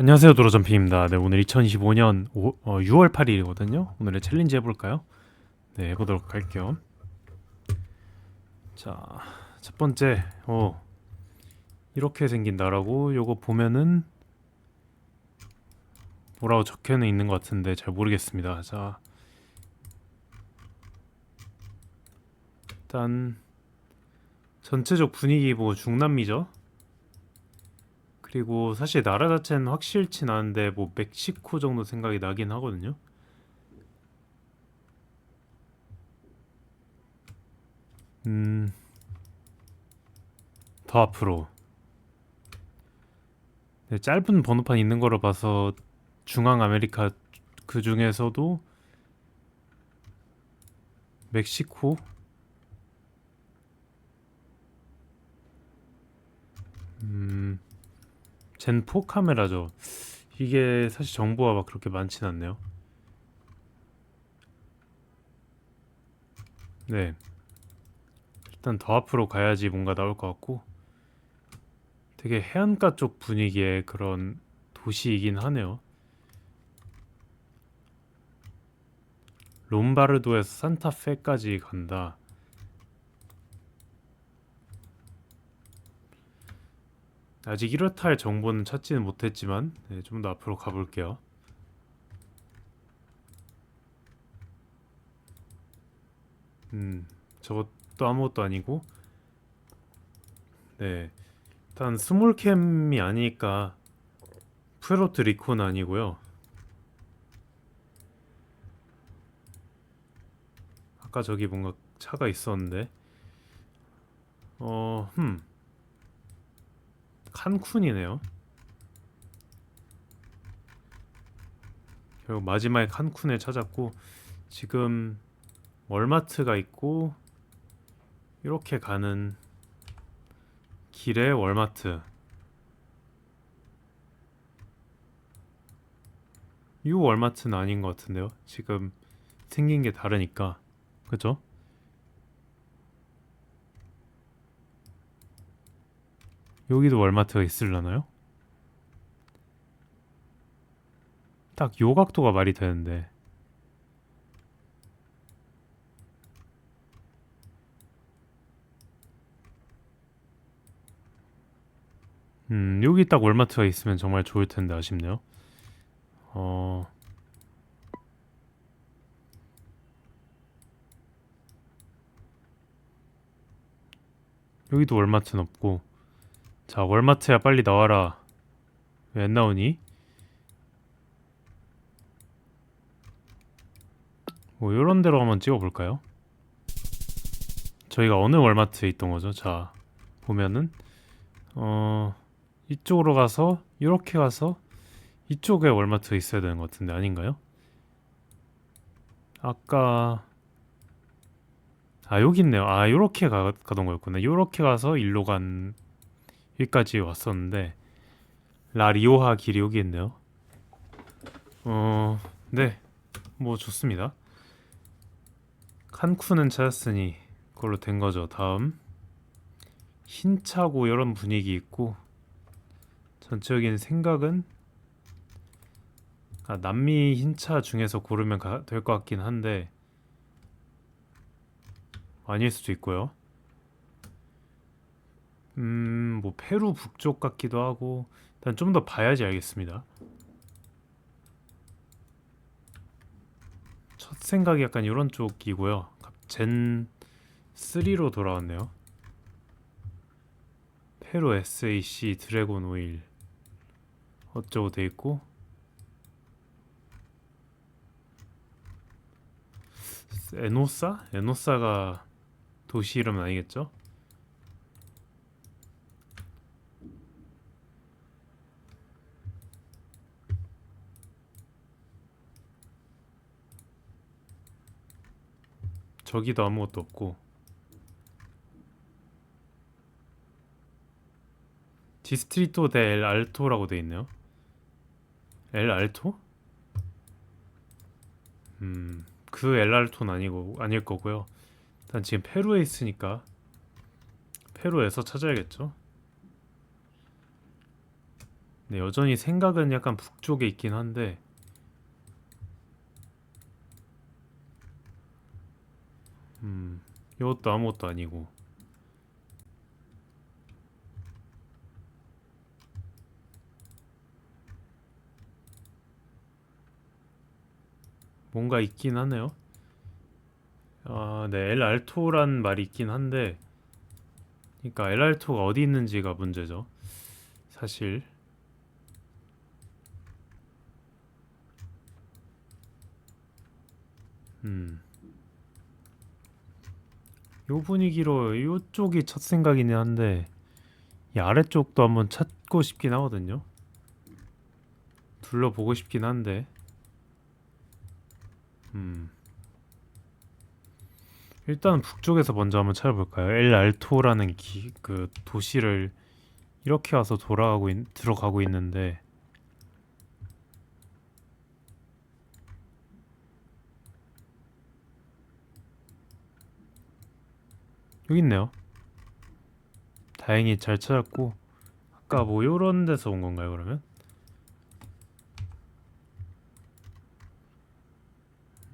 안녕하세요 도로점피입니다. 네 오늘 2025년 5, 어, 6월 8일이거든요. 오늘의 챌린지 해볼까요? 네 해보도록 할게요. 자 첫 번째 어 이렇게 생긴다라고 요거 보면은 뭐라고 적혀는 있는 것 같은데 잘 모르겠습니다. 자 일단 전체적 분위기 보고 중남미죠. 그리고 사실 나라 자체는 확실치 않은데 뭐 멕시코 정도 생각이 나긴 하거든요. 음, 더 앞으로. 네, 짧은 번호판 있는 거로 봐서 중앙 아메리카 그 중에서도 멕시코 음, 젠4 카메라죠. 이게 사실 정보가 막 그렇게 많진 않네요. 네. 일단 더 앞으로 가야지 뭔가 나올 것 같고 되게 해안가 쪽 분위기의 그런 도시이긴 하네요. 롬바르도에서 산타페까지 간다. 아직 이렇다 할 정보는 찾지는 못했지만 네, 좀 더 앞으로 가볼게요. 음, 저것도 아무것도 아니고 네, 일단 스몰캠이 아니니까 푸에로트 리코는 아니고요. 아까 저기 뭔가 차가 있었는데 어, 흠 칸쿤이네요. 결국 마지막에 칸쿤을 찾았고 지금 월마트가 있고 이렇게 가는 길에 월마트. 이 월마트는 아닌 것 같은데요. 지금 생긴 게 다르니까. 그죠? 여기도 월마트가 있을라나요? 딱 요 각도가 말이 되는데. 음 여기 딱 월마트가 있으면 정말 좋을 텐데 아쉽네요. 어. 여기도 월마트는 없고 자, 월마트야 빨리 나와라. 왜 안 나오니? 뭐 이런 데로 한번 찍어볼까요? 저희가 어느 월마트에 있던 거죠? 자, 보면은 어 이쪽으로 가서 이렇게 가서 이쪽에 월마트가 있어야 되는 것 같은데 아닌가요? 아까 아 여기 있네요. 아 요렇게 가, 가던 거였구나. 요렇게 가서 일로 간 여기까지 왔었는데 라리오하 길이 여기 있네요. 어, 네, 뭐 좋습니다. 칸쿤은 찾았으니 그걸로 된 거죠. 다음 흰 차고 이런 분위기 있고 전체적인 생각은 아, 남미 흰차 중에서 고르면 될 것 같긴 한데 아닐 수도 있고요. 음, 뭐 페루 북쪽 같기도 하고 일단 좀 더 봐야지 알겠습니다. 첫 생각이 약간 이런 쪽이고요. 젠 3로 돌아왔네요. 페루 SAC 드래곤 오일 어쩌고 돼 있고 에노사? 에노사가 도시 이름 아니겠죠? 저기도 아무것도 없고 디스트리토 데엘 알토라고 돼 있네요. 엘 알토? 음, 그엘 알토는 아니고 아닐 거고요. 일단 지금 페루에 있으니까 페루에서 찾아야겠죠. 네, 여전히 생각은 약간 북쪽에 있긴 한데 음, 이것도 아무것도 아니고 뭔가 있긴 하네요. 아, 네, 엘 알토란 말이 있긴 한데 그러니까 엘 알토가 어디 있는지가 문제죠. 사실 음. 요 분위기로 요쪽이 첫 생각이긴 한데 이 아래쪽도 한번 찾고 싶긴 하거든요. 둘러보고 싶긴 한데 음. 일단 북쪽에서 먼저 한번 찾아볼까요? 엘 알토라는 기, 그 도시를 이렇게 와서 돌아가고 있, 들어가고 있는데 여기 있네요. 다행히 잘 찾았고 아까 뭐 요런 데서 온 건가요, 그러면?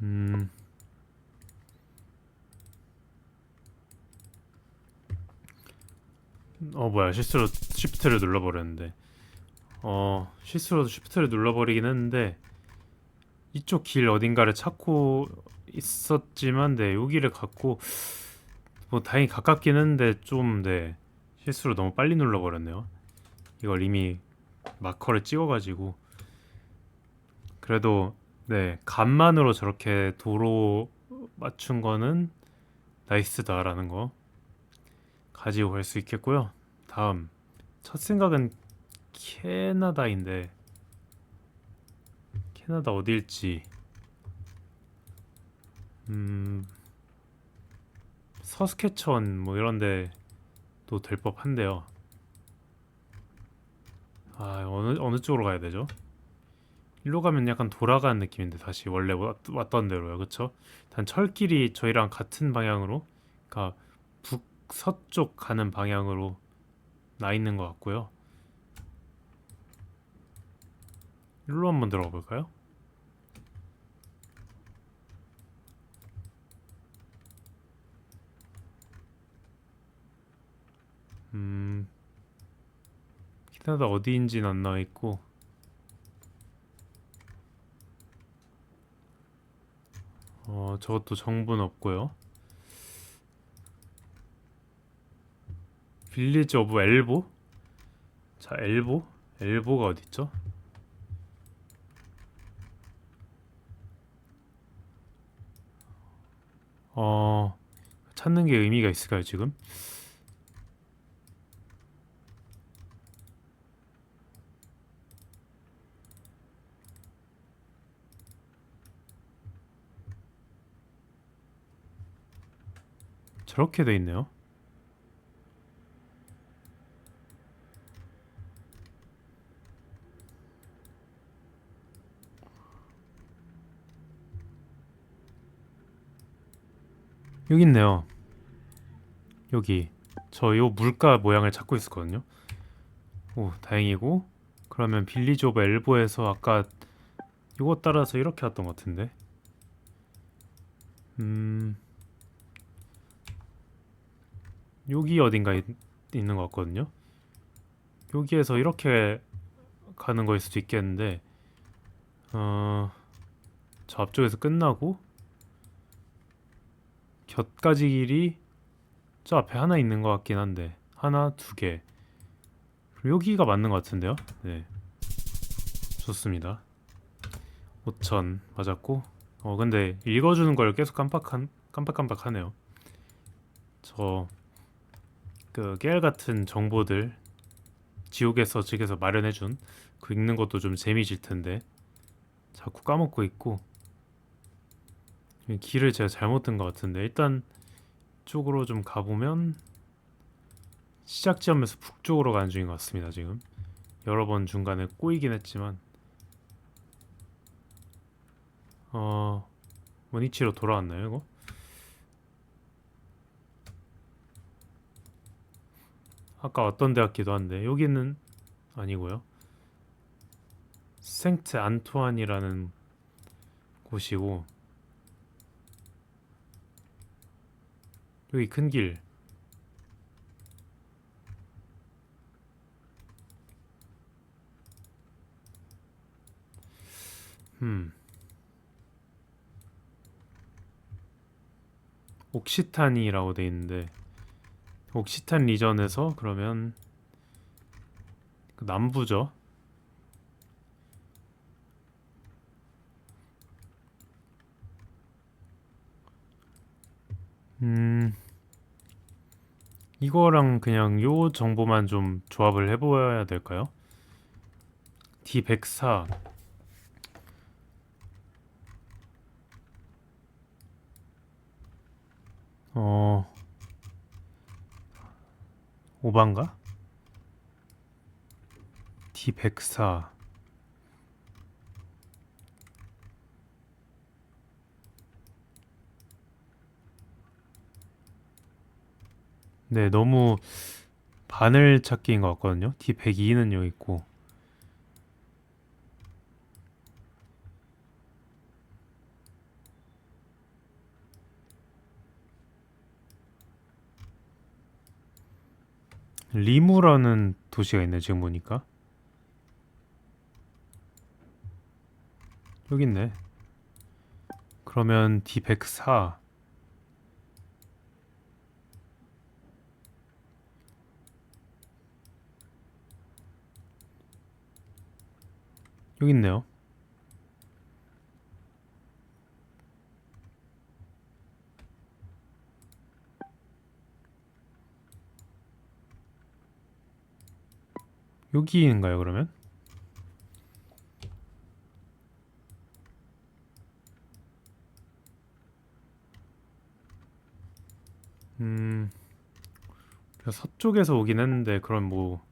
음. 어 뭐야 실수로 쉬프트를 눌러버렸는데 어 실수로 쉬프트를 눌러버리긴 했는데 이쪽 길 어딘가를 찾고 있었지만 네 여기를 갖고 뭐 다행히 가깝긴 했는데 좀 네 실수로 너무 빨리 눌러버렸네요. 이걸 이미 마커를 찍어가지고. 그래도 네 간만으로 저렇게 도로 맞춘 거는 나이스다라는 거 가지고 갈 수 있겠고요. 다음 첫 생각은 캐나다인데 캐나다 어딜지. 음 서스케천 뭐 이런데 또 될 법한데요. 아 어느 어느 쪽으로 가야 되죠? 일로 가면 약간 돌아가는 느낌인데 다시 원래 왔, 왔던 대로요, 그쵸? 단 철길이 저희랑 같은 방향으로, 그러니까 북서쪽 가는 방향으로 나 있는 것 같고요. 일로 한번 들어가 볼까요? 음, 캐나다 어디인지는 안 나와 있고, 어, 저것도 정보는 없고요. 빌리지 오브 엘보? 자, 엘보? 엘보가 어디 있죠? 어, 찾는 게 의미가 있을까요, 지금? 저렇게 돼 있네요. 여기 있네요. 여기 저 요 물가 모양을 찾고 있었거든요. 오, 다행이고 그러면 빌리지 오브 엘보에서 아까 이거 따라서 이렇게 왔던 것 같은데. 음. 여기 어딘가 있, 있는 것 같거든요. 여기에서 이렇게 가는 거일 수도 있겠는데, 어, 저 앞쪽에서 끝나고 곁가지 길이 저 앞에 하나 있는 것 같긴 한데 하나 두 개. 그리고 여기가 맞는 것 같은데요. 네, 좋습니다. 5천 맞았고, 어 근데 읽어주는 걸 계속 깜빡한 깜빡깜빡하네요. 저 그 깨알 같은 정보들 지옥에서 측에서 마련해준 그 읽는 것도 좀 재미질 텐데 자꾸 까먹고 있고 길을 제가 잘못 든 것 같은데 일단 쪽으로 좀 가보면 시작 지점에서 북쪽으로 가는 중인 것 같습니다 지금 여러 번 중간에 꼬이긴 했지만 어 원위치로 돌아왔나요 이거? 아까 어떤 데 같기도 한데 여기는 아니고요. 생트 안토안이라는 곳이고 여기 큰 길. 음. 옥시타니라고 돼 있는데 옥시탄 리전에서 그러면 그 남부죠. 음, 이거랑 그냥 요 정보만 좀 조합을 해봐야 될까요? D104 어 오반가? D104 네, 너무 바늘 찾기인 것 같거든요. D102는 여기 있고 리무라는 도시가 있네 지금 보니까. 여기 있네. 그러면 D104 여기 있네요 여기인가요 그러면? 음 서쪽에서 오긴 했는데 그럼 뭐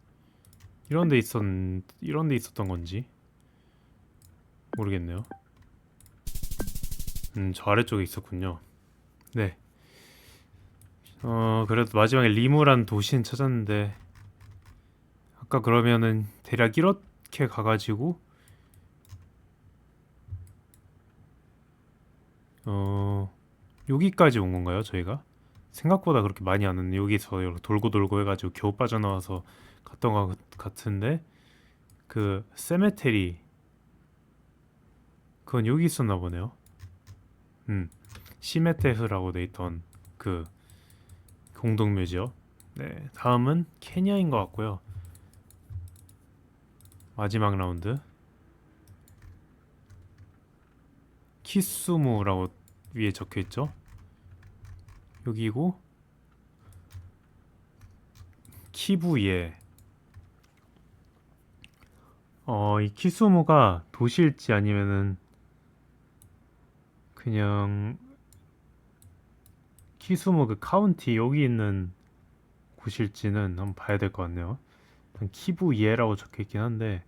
이런 데 있었 이런 데 있었던 건지 모르겠네요. 음, 저 아래쪽에 있었군요. 네. 어, 그래도 마지막에 리무란 도시는 찾았는데 아까 그러면은 대략 이렇게 가가지고 어 여기까지 온 건가요 저희가? 생각보다 그렇게 많이 안 왔네 여기서 이렇게 돌고 돌고 해가지고 겨우 빠져나와서 갔던 것 같- 같은데 그 세메테리 그건 여기 있었나 보네요. 음 시메테흐라고 돼 있던 그 공동묘지요. 네 다음은 케냐인 것 같고요 마지막 라운드 키스무라고 위에 적혀 있죠. 여기고 키부예. 어, 이 키스무가 도시일지 아니면은 그냥 키스무 그 카운티 여기 있는 곳일지는 한번 봐야 될 것 같네요. 일단 키부 예라고 적혀 있긴 한데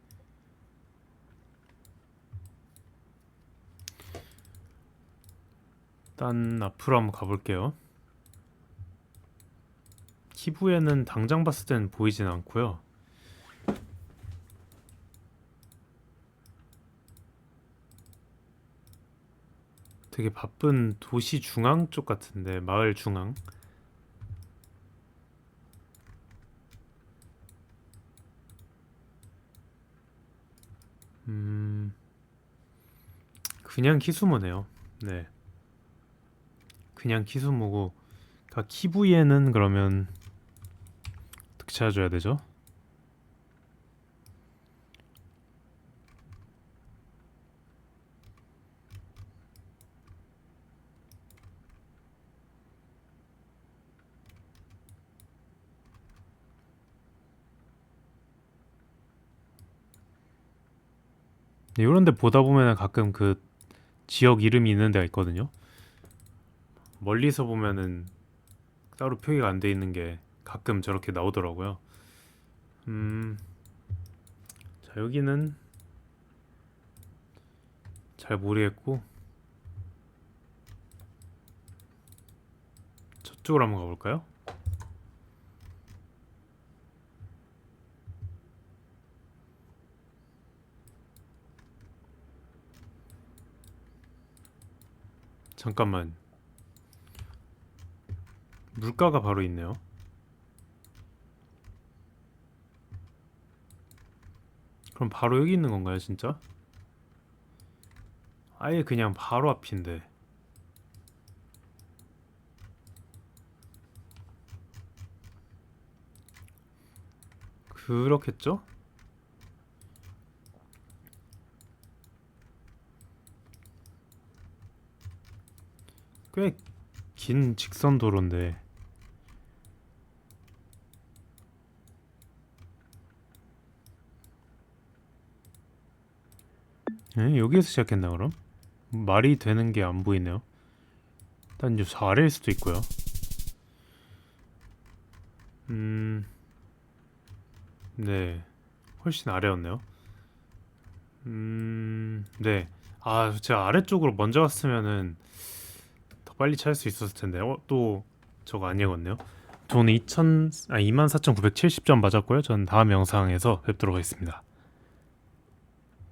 일단 앞으로 한번 가볼게요. 키부에는 당장 봤을 땐 보이진 않고요. 되게 바쁜 도시 중앙 쪽 같은데 마을 중앙. 그냥 키수모네요. 네. 그냥 키수모고, 그러니까 키부예는 그러면 어떻게 찾아줘야 되죠? 네, 이런 데 보다 보면 가끔 그 지역 이름이 있는 데가 있거든요. 멀리서 보면은 따로 표기가 안 돼 있는 게 가끔 저렇게 나오더라고요. 음, 자, 여기는 잘 모르겠고, 저쪽으로 한번 가볼까요? 잠깐만. 물가가 바로 있네요. 그럼 바로 여기 있는 건가요, 진짜? 아예 그냥 바로 앞인데. 그렇겠죠? 꽤 긴 직선 도로인데. 에? 여기에서 시작했나 그럼? 말이 되는 게 안 보이네요. 일단 저 아래일 수도 있고요. 음... 네. 훨씬 아래였네요. 음... 네. 아, 제가 아래쪽으로 먼저 갔으면은 더 빨리 찾을 수 있었을 텐데. 어, 또 저거 아니었네요. 저는 2000, 아, 24,970점 맞았고요. 전 다음 영상에서 뵙도록 하겠습니다.